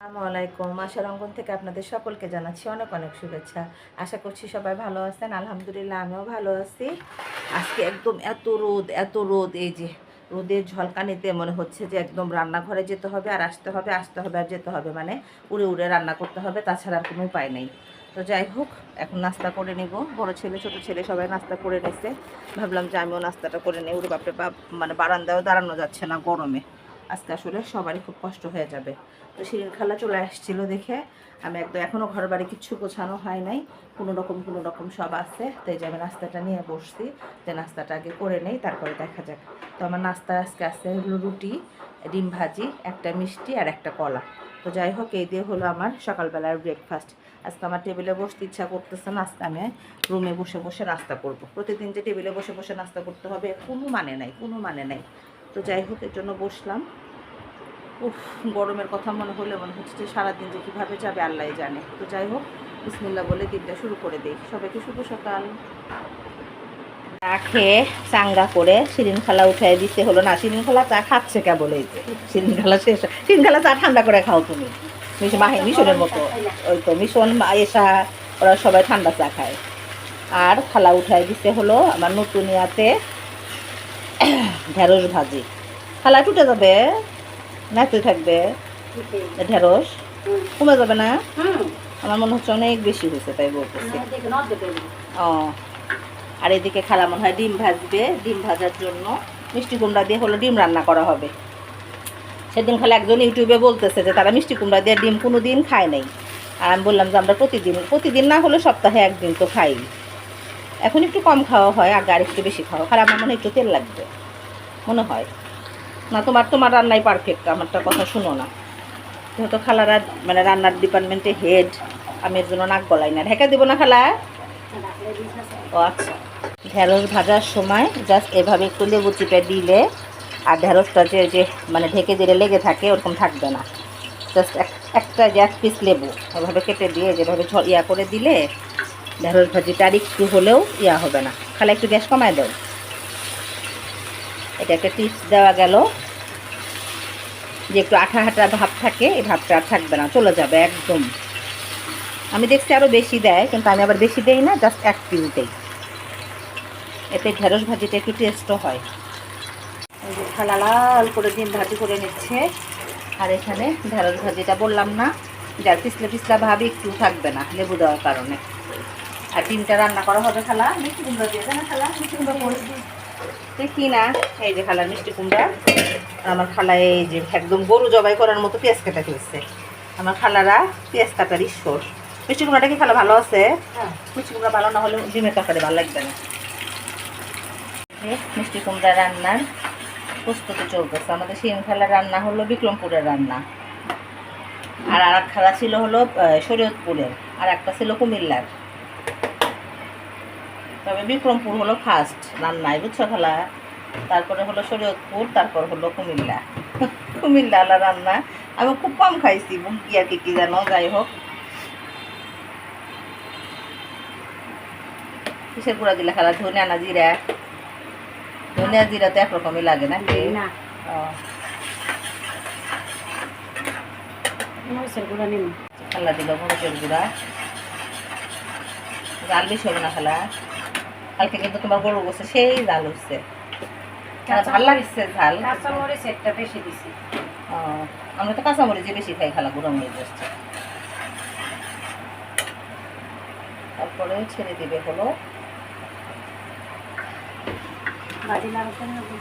আসসালামু আলাইকুম। আশার অঙ্গন থেকে আপনাদের সকলকে জানাচ্ছি অনেক অনেক শুভেচ্ছা। আশা করছি সবাই ভালো আছেন। আলহামদুলিল্লাহ, আমিও ভালো আছি। আজকে একদম এত রোদ এত রোদ, এই যে রোদের ঝলকানিতে মনে হচ্ছে যে একদম রান্নাঘরে যেতে হবে আর আসতে হবে আসতে হবে আর যেতে হবে। মানে উড়ে উড়ে রান্না করতে হবে, তাছাড়া আর কোনো উপায় নেই। তো যাই হোক, এখন নাস্তা করে নিব। বড় ছেলে, ছোট ছেলে সবাই নাস্তা করে নিছে। ভাবলাম যে আমিও নাস্তাটা করে নিই। উড়ে বাপরে বাপ মানে বারান্দায়ও দাঁড়ানো যাচ্ছে না গরমে। আজকে আসলে সবারই খুব কষ্ট হয়ে যাবে। তো শিরিন খালা চলে আসছিল দেখে। আমি একদম এখনও ঘর বাড়ি কিচ্ছু গোছানো হয় নাই। কোনো রকম কোনো রকম সব আছে। তাই যে আমি নাস্তাটা নিয়ে বসছি যে নাস্তাটা আগে করে নেই, তারপরে দেখা যাক। তো আমার নাস্তা আজকে আছে হলো রুটি, ডিম ভাজি, একটা মিষ্টি আর একটা কলা। তো যাই হোক, এই দিয়ে হলো আমার সকালবেলার ব্রেকফাস্ট আজকে আমার টেবিলে বসতে ইচ্ছা করতেছে না আমি রুমে বসে বসে নাস্তা করব। প্রতিদিন যে টেবিলে বসে বসে নাস্তা করতে হবে, কোনো মানে নাই, কোনো মানে নাই। তো যাই হোক, এর জন্য বসলাম। উফ, গরমের কথা মনে হলে মনে হচ্ছে যে সারাদিন যে কীভাবে যাবে আল্লাহ জানে। তো যাই হোক বিসমিল্লা বলে দিনটা শুরু করে দিই। সবাইকে শুভ সকাল। চা খেয়ে চাঙ্গা করে শিরিন খালা উঠাই দিতে হলো না। শিরিন খালা চা খাচ্ছে কেবল এই যে? শিরিন খালা শেষ। শিরিন খালা চা ঠান্ডা করে খাও তুমি। মাহে মিশনের মতো। ওই তো মিশন এসা ওরা সবাই ঠান্ডা চা খায়। আর খালা উঠাই দিতে হলো আমার নতুন ইয়াতে ঢেঁড়স ভাজি। খালা টুটে যাবে নাচতে থাকবে ঢেঁড়স কমে যাবে না? আমার মনে হচ্ছে অনেক বেশি হয়েছে তাই বলতেছি। ও আর এদিকে খালা মনে হয় ডিম ভাজবে ডিম ভাজার জন্য মিষ্টি কুমড়া দিয়ে হলো ডিম রান্না করা হবে। সেদিন খালি একজন ইউটিউবে বলতেছে যে তারা মিষ্টি কুমড়া দিয়ে ডিম কোনো দিন খায় নাই। আর আমি বললাম যে আমরা প্রতিদিন প্রতিদিন না হলে সপ্তাহে একদিন তো খাই। এখন একটু কম খাওয়া হয় আগে আর একটু বেশি খাওয়া খারাপ আমার মনে হয় একটু তেল লাগবে। মনে হয়। না, তোমার তোমার রান্নাই পারফেক্ট আমারটা কথা শুনো না। যেহেতু খালারা মানে রান্নার ডিপার্টমেন্টে হেড আমি এর জন্য নাক গলাই না। ঢেকে দেবো না খালা? ও আচ্ছা। ঢেঁড়স ভাজার সময় জাস্ট এভাবে একটু লেবু চিপে দিলে, আর ঢেঁড়সটা যে যে মানে ঢেকে দিলে লেগে থাকে, ওরকম থাকবে না। জাস্ট একটা যে এক পিস লেবু এভাবে কেটে দিয়ে যেভাবে ইয়া করে দিলে, ঢেঁড়স ভাজিটা আর একটু হলেও ইয়া হবে না। খালা, একটু গ্যাস কমায় দাও। এটা একটা টিপস দেওয়া গেল যে একটু আঠা আঠা ভাব থাকে, এই ভাবটা আর থাকবে না, চলে যাবে একদম। আমি দেখছি আরও বেশি দেয়, কিন্তু আমি আবার বেশি দেই না জাস্ট এক পিস দেই। এতে ঢেঁড়স ভাজিটা একটু টেস্টও হয়। খালা লাল করে ডিম ভাজি করে নিচ্ছে। আর এখানে ঢেঁড়স ভাজিটা বললাম না, যার পিছলে পিছলা ভাবি একটু থাকবে না, লেবু দেওয়ার কারণে। আর ডিমটা রান্না করা হবে খালা মিষ্টি কুমড়া দিয়ে না খালা মিষ্টি কুমড়া করে দেখি না? এই যে খালার মিষ্টি কুমড়া। আমার খালা এই যে একদম গরু জবাই করার মতো পেঁয়াজ কাটা ফেলছে আমার খালারা পেঁয়াজ কাটার ঈশ্বর। মিষ্টি কুমড়াটা কি খালা ভালো আছে? মিষ্টি কুমড়া ভালো না হলে ডিমের তরকারি ভালো লাগবে না। মিষ্টি কুমড়া রান্নার প্রস্তুতি চলতেছে। আমাদের শিম খালার রান্না হলো বিক্রমপুরের রান্না। আর আর এক খালা ছিল হলো শরীয়তপুরের। আর একটা ছিল কুমিল্লার। তবে বিক্রমপুর হলো ফার্স্ট রান্নায় বুঝছ খেলা? তারপরে হলো শরীয়তপুর তারপর হলো কুমিল্লা। কুমিল্লা আলা রান্না আমি খুব কম খাইছি বুকি আর কি কি জানো যাই হোক। কিসের গুঁড়া দিলে খালা? ধনিয়া না জিরা? ধনিয়া জিরা তো একরকমই লাগে না। খালা দিল মরিচের গুঁড়া। জাল বেশি হবে না খালা? কালকে কিন্তু তোমার গরু বসে সেই জাল হচ্ছে। ভালো লাগছে ঝাল? কাঁচা মরিচ একটা বেশি দিছি। আমরা তো কাঁচামরিচই বেশি খাই খালা গুঁড়ো মরিচ আসছে তারপরে ছেড়ে দিবে হলো। ভাজি লাগাতে হবে।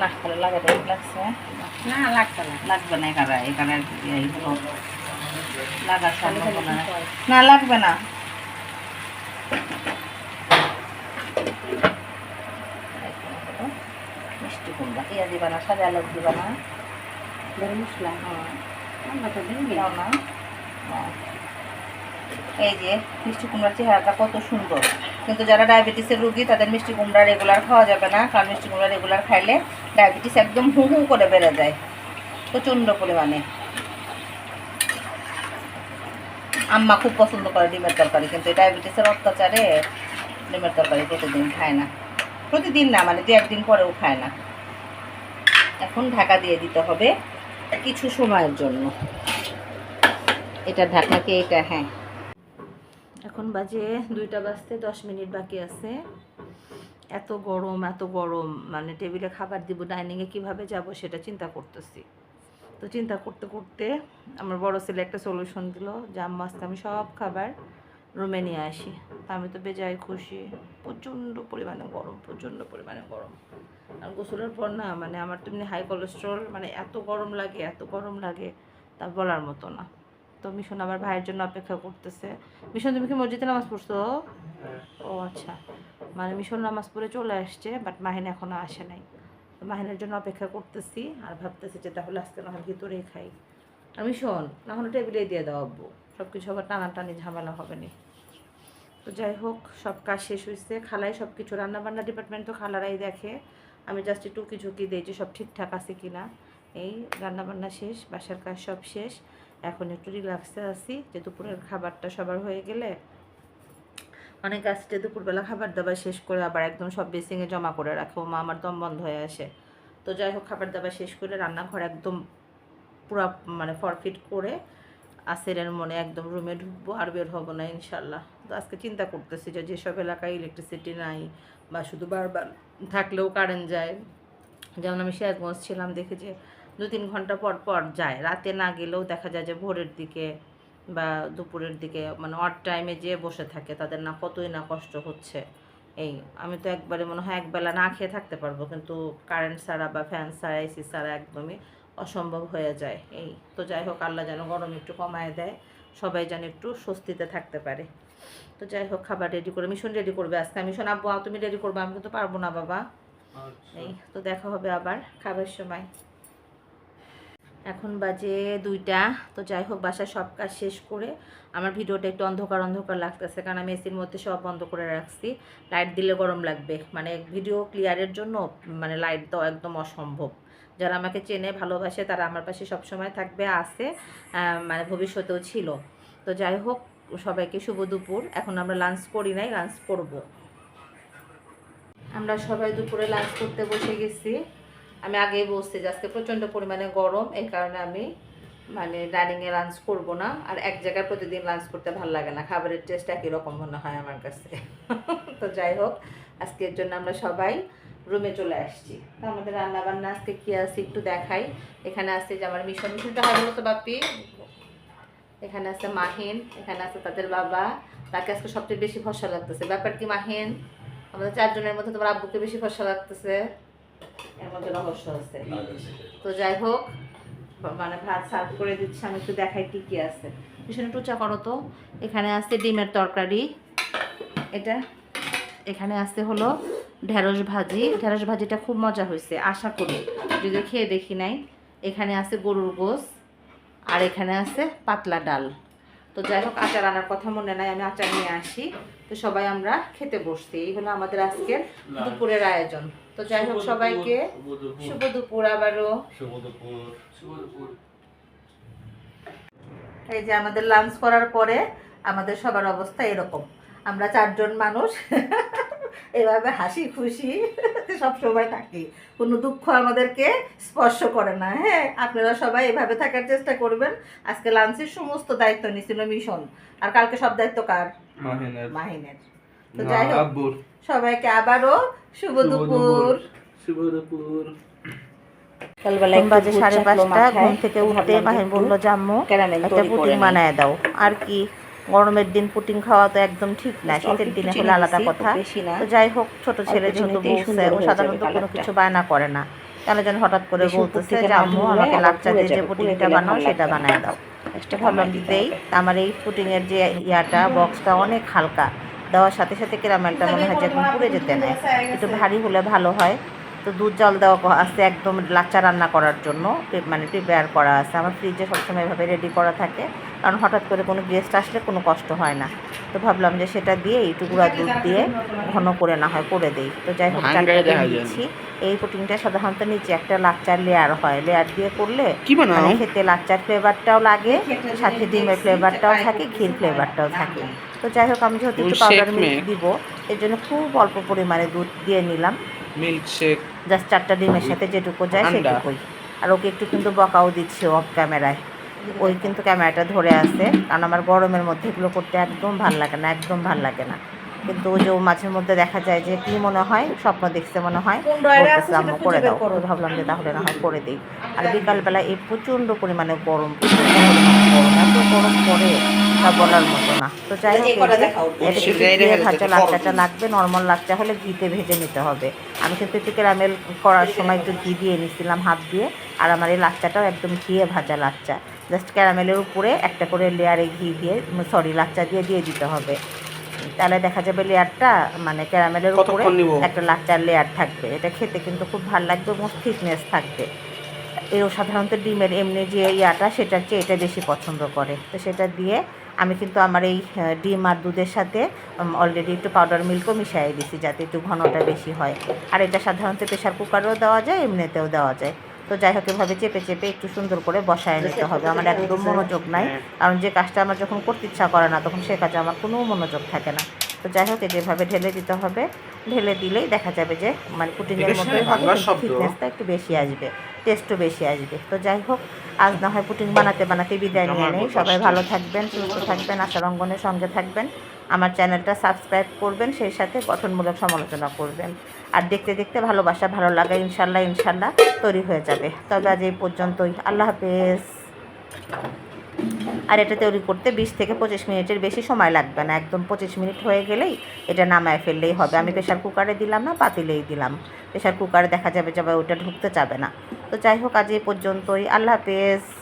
না ভালো লাগাতে লাগছে। না লাগবে না। লাগবে না এখানে এখানে এই হলো। লাগার খালি খালি সম্ভাবনা। নাই। দিতে। না লাগবে না। কুমড়া পেঁয়াজ দিবা না সাদা আলু দিবা না গরম মশলা হুম, আমরা তো দিই না এই যে মিষ্টি কুমড়ার চেহারাটা কত সুন্দর। কিন্তু যারা ডায়াবেটিসের রুগী তাদের মিষ্টি কুমড়া রেগুলার খাওয়া যাবে না কারণ মিষ্টি কুমড়া রেগুলার খাইলে ডায়াবেটিস একদম হু হু করে বেড়ে যায়। প্রচণ্ড পরিমাণে। আম্মা খুব পছন্দ করে ডিমের তরকারি কিন্তু ডায়াবেটিসের অত্যাচারে ডিমের তরকারি প্রতিদিন খায় না। প্রতিদিন না মানে দু একদিন পরেও খায় না। এখন ঢাকা দিয়ে দিতে হবে কিছু সময়ের জন্য। এটা ঢাকনাকে এটা হ্যাঁ। এখন বাজে দুইটা বাজতে দশ মিনিট বাকি আছে। এত গরম এত গরম মানে টেবিলে খাবার দিব, ডাইনিংয়ে কীভাবে যাব সেটা চিন্তা করতেছি। তো চিন্তা করতে করতে আমার বড় ছেলে একটা সলিউশন দিল, যে আম্মা আমি সব খাবার রুমে নিয়ে আসি। তা আমি তো বেজায় খুশি। প্রচণ্ড পরিমাণে গরম প্রচণ্ড পরিমাণে গরম। আর গোসলের পর না মানে আমার তো এমনি হাই কোলেস্ট্রল মানে এত গরম লাগে এত গরম লাগে তা বলার মতো না। তো মিশন আমার ভাইয়ের জন্য অপেক্ষা করতেছে। মিশন তুমি কি মসজিদে নামাজ পড়ছো? ও আচ্ছা। মানে মিশন নামাজ পড়ে চলে আসছে বাট মাহিন এখনও আসে নাই। তো মাহিনের জন্য অপেক্ষা করতেছি আর ভাবতেছি যে তাহলে আজকে না হয় ভিতরেই খাই। আর শোন না হলে টেবিলে দিয়ে দাও আব্বু। সব কিছু আবার টানাটানি ঝামেলা হবে না তো যাই হোক, সব কাজ শেষ হয়েছে খালাই সব কিছু রান্নাবান্না ডিপার্টমেন্ট তো খালারাই দেখে। আমি জাস্ট একটু কিছু কি দিই যে সব ঠিকঠাক আছে কি না এই রান্নাবান্না শেষ, বাসার কাজ সব শেষ। এখন একটু রিল্যাক্সে আছি, যে দুপুরের খাবারটা সবার হয়ে গেলে। অনেক আসছে দুপুরবেলা খাবার দাবার শেষ করে আবার একদম সব বেসিংয়ে জমা করে রাখে। ও মা আমার দম বন্ধ হয়ে আসে। তো যাই হোক, খাবার দাবার শেষ করে রান্নাঘর একদম পুরা মানে ফরফিট করে আসেরের মনে একদম রুমে ঢুকবো আর বের হব না ইনশাল্লাহ। তো আজকে চিন্তা করতেছি যে যেসব এলাকায় ইলেকট্রিসিটি নাই বা শুধু বারবার থাকলেও কারেন্ট যায়, যেমন আমি শেয়ারগঞ্জ ছিলাম, দেখে যে দু তিন ঘণ্টা পর পর যায়। রাতে না গেলেও দেখা যায় যে ভোরের দিকে বা দুপুরের দিকে মানে অড টাইমে যেয়ে বসে থাকে, তাদের না কতই না কষ্ট হচ্ছে। এই, আমি তো একবারে মনে হয় একবেলা না খেয়ে থাকতে পারব, কিন্তু কারেন্ট ছাড়া বা ফ্যান ছাড়া এসি ছাড়া একদমই অসম্ভব হয়ে যায়। এই তো যাই হোক আল্লাহ যেন গরম একটু কমায় দেয় সবাই যেন একটু স্বস্তিতে থাকতে পারে। তো যাই হোক খাবার রেডি করে মিশন রেডি করবে আজকে। মিশন আব্বু তুমি রেডি করবে আমি কিন্তু পারব না বাবা। এই তো দেখা হবে আবার খাবার সময়। এখন বাজে দুইটা। তো যাই হোক বাসায় সব কাজ শেষ করে আমার ভিডিওটা একটু অন্ধকার অন্ধকার লাগতেছে কারণ আমি এসির মধ্যে সব বন্ধ করে রাখছি। লাইট দিলে গরম লাগবে। মানে ভিডিও ক্লিয়ারের জন্য মানে লাইট দেওয়া একদম অসম্ভব। যারা আমাকে চেনে, ভালোবাসে, তারা আমার পাশে সবসময় থাকবে, আছে মানে ভবিষ্যতেও ছিল। তো যাই হোক, সবাইকে শুভ দুপুর। এখন আমরা লাঞ্চ করি নাই লাঞ্চ করব। আমরা সবাই দুপুরে লাঞ্চ করতে বসে গেছি। আমি আগেই বলছি যে আজকে প্রচণ্ড পরিমাণে গরম, এই কারণে আমি মানে ডাইনিংয়ে লাঞ্চ করব না। আর এক জায়গায় প্রতিদিন লাঞ্চ করতে ভালো লাগে না, খাবারের টেস্ট একই রকম মনে হয় আমার কাছে। তো যাই হোক, আজকের জন্য আমরা সবাই রুমে চলে আসছি। তো আমাদের রান্না বান্না আজকে কী আছে একটু দেখাই। এখানে আছে যে আমার মিশন, মিশনটা হয় বলো তো বাপি? এখানে আছে মাহিন, এখানে আছে তাদের বাবা। তাকে আজকে সবচেয়ে বেশি ফসা লাগতেছে। ব্যাপার কি মাহিন? আমাদের চারজনের মধ্যে তোমার আব্বুকে বেশি ফসা লাগতেছে। এর মধ্যে আছে। তো যাই হোক মানে ভাত সার্ভ করে দিচ্ছি, আমি একটু দেখাই কি কি আছে। ভীষণ একটু উঁচা করো তো। এখানে আছে ডিমের তরকারি। এটা এখানে আছে হলো ঢেঁড়স ভাজি। ঢেঁড়স ভাজিটা খুব মজা হয়েছে আশা করি। যদি খেয়ে দেখি নাই। এখানে আছে গরুর গোস আর এখানে আছে পাতলা ডাল। তো যাই হোক আচার আনার কথা মনে নাই আমি আচার নিয়ে আসি। তো সবাই আমরা খেতে বসছি। এই হলো আমাদের আজকের দুপুরের আয়োজন। তো যাই হোক সবাইকে শুভ দুপুর আবারও। এই যে আমাদের লাঞ্চ করার পরে আমাদের সবার অবস্থা এরকম। আমরা চারজন মানুষ। এভাবে হাসি খুশি সব সময় থাকি। কোনো দুঃখ আমাদেরকে স্পর্শ করে না হ্যাঁ? আপনারা সবাই এভাবে থাকার চেষ্টা করবেন। আজকে লাঞ্চের সমস্ত দায়িত্ব নিছিল মিশন। আর কালকে সব দায়িত্ব কার? মাহিনের। তো যাই হোক সবাইকে আবারও শুভ দুপুর। শুভ দুপুর। বাজে সাড়ে পাঁচটা ঘুম থেকে উঠতে মাহিন বলল জাম্মু একটা পুটিং বানায় দাও। আর কি? গরমের দিন পুটিং খাওয়া তো একদম ঠিক না শীতের দিনে হলে আলাদা কথা। তো যাই হোক ছোট ছেলে যেহেতু বলছে ও সাধারণত কোনো কিছু বায়না করে না। কেন যেন হঠাৎ করে বলতেছে যে আম্মু আমাকে লাচ্চা দিয়ে যে পুটিংটা বানাও সেটা বানায় দাও। ভাবলাম দিতেই আমার এই পুটিংয়ের যে ইয়াটা বক্সটা অনেক হালকা। দেওয়ার সাথে সাথে ক্যারামেলটা মনে হয় যে পুড়ে যেতে নেয় একটু ভারী হলে ভালো হয়। তো দুধ জল দেওয়া আছে একদম লাচ্চা রান্না করার জন্য মানে প্রিপেয়ার করা আছে। আমার ফ্রিজে সবসময় এভাবে রেডি করা থাকে কারণ হঠাৎ করে কোনো গেস্ট আসলে কোনো কষ্ট হয় না। তো ভাবলাম যে সেটা দিয়ে একটু গুঁড়া দুধ দিয়ে ঘন করে না হয় করে দেই। তো যাই হোক। দিচ্ছি এই পুটিংটা সাধারণত নিচে একটা লাচ্চার লেয়ার হয়। লেয়ার দিয়ে করলে মানে খেতে লাচ্চার ফ্লেভারটাও লাগে সাথে ডিমের ফ্লেভারটাও থাকে ঘির ফ্লেভারটাও থাকে। তো যাই হোক আমি যেহেতু একটু পাউডার মিল্ক। দিব এর জন্য খুব অল্প পরিমাণে দুধ দিয়ে নিলাম। মিল্ক শেক জাস্ট চারটা ডিমের সাথে যেটুকু যায় সেটুকুই। আর ওকে একটু কিন্তু বকাও দিচ্ছে অফ ক্যামেরায় ওই কিন্তু ক্যামেরাটা ধরে আছে কারণ আমার গরমের মধ্যে এগুলো করতে একদম ভালো লাগে না একদম ভালো লাগে না। কিন্তু ওই যে ও মাঝের মধ্যে দেখা যায় যে কি মনে হয় স্বপ্ন দেখতে মনে হয় আম্মু করে দাও। ভাবলাম যে তাহলে না হয় করে দিই। আর বিকালবেলা এই প্রচণ্ড পরিমাণে গরম প্রচণ্ড পরিমাণে গরম এত গরম পড়ে। তা বলার মতো না। তো যাই হোক। এটা ভাজা লাচ্চাটা লাগবে নর্মাল লাচ্চা হলে ঘিতে ভেজে নিতে হবে। আমি কিন্তু একটু ক্যারামেল করার সময় একটু ঘি দিয়ে নিছিলাম হাত দিয়ে আর আমার এই লাচ্চাটাও একদম ঘিয়ে ভাজা লাচ্চা। জাস্ট ক্যারামেলের উপরে একটা করে লেয়ারে ঘি দিয়ে সরি লাচ্চা দিয়ে দিয়ে দিতে হবে। তাহলে দেখা যাবে লেয়ারটা মানে ক্যারামেলের উপরে একটা লাচ্চার লেয়ার থাকবে। এটা খেতে কিন্তু খুব ভালো লাগবে এবং থিকনেস থাকবে। এও সাধারণত ডিমের এমনি যে ইয়াটা সেটার চেয়ে এটা বেশি পছন্দ করে। তো সেটা দিয়ে আমি কিন্তু আমার এই ডিম আর দুধের সাথে অলরেডি একটু পাউডার মিল্কও মিশিয়ে দিছি যাতে একটু ঘনটা বেশি হয়। আর এটা সাধারণত প্রেশার কুকারেও দেওয়া যায় এমনিতেও দেওয়া যায়। তো যাই হোক এভাবে চেপে চেপে একটু সুন্দর করে বসায় নিতে হবে। আমার একদম মনোযোগ নাই। কারণ যে কাজটা আমার যখন করতে ইচ্ছা করে না তখন সে কাজে আমার কোনো মনোযোগ থাকে না। তো যাই হোক যেভাবে ঢেলে দিতে হবে। ঢেলে দিলেই দেখা যাবে যে মানে পুটিংয়ের শব্দ। থিকনেসটা একটু বেশি আসবে টেস্টও বেশি আসবে। তো যাই হোক আজ না হয় পুটিং বানাতে বানাতে বিদায় নিয়ে নেই। সবাই ভালো থাকবেন সুস্থ থাকবেন আশার অঙ্গনের সঙ্গে থাকবেন। আমার চ্যানেলটা সাবস্ক্রাইব করবেন সেই সাথে গঠনমূলক সমালোচনা করবেন। আর দেখতে দেখতে ভালোবাসা ভালো লাগা ইনশাল্লাহ ইনশাল্লাহ তৈরি হয়ে যাবে। তবে আজ এই পর্যন্তই। আল্লাহ হাফেজ। আর এটা তৈরি করতে বিশ থেকে পঁচিশ মিনিটের বেশি সময় লাগবে না। একদম পঁচিশ মিনিট হয়ে গেলেই এটা নামায় ফেললেই হবে। আমি প্রেশার কুকারে দিলাম না, পাতিলেই দিলাম। প্রেশার কুকারে দেখা যাবে যাবে ওটা ঢুকতে যাবে না। তো যাই হোক, আজ এই পর্যন্তই। আল্লাহ হাফেজ।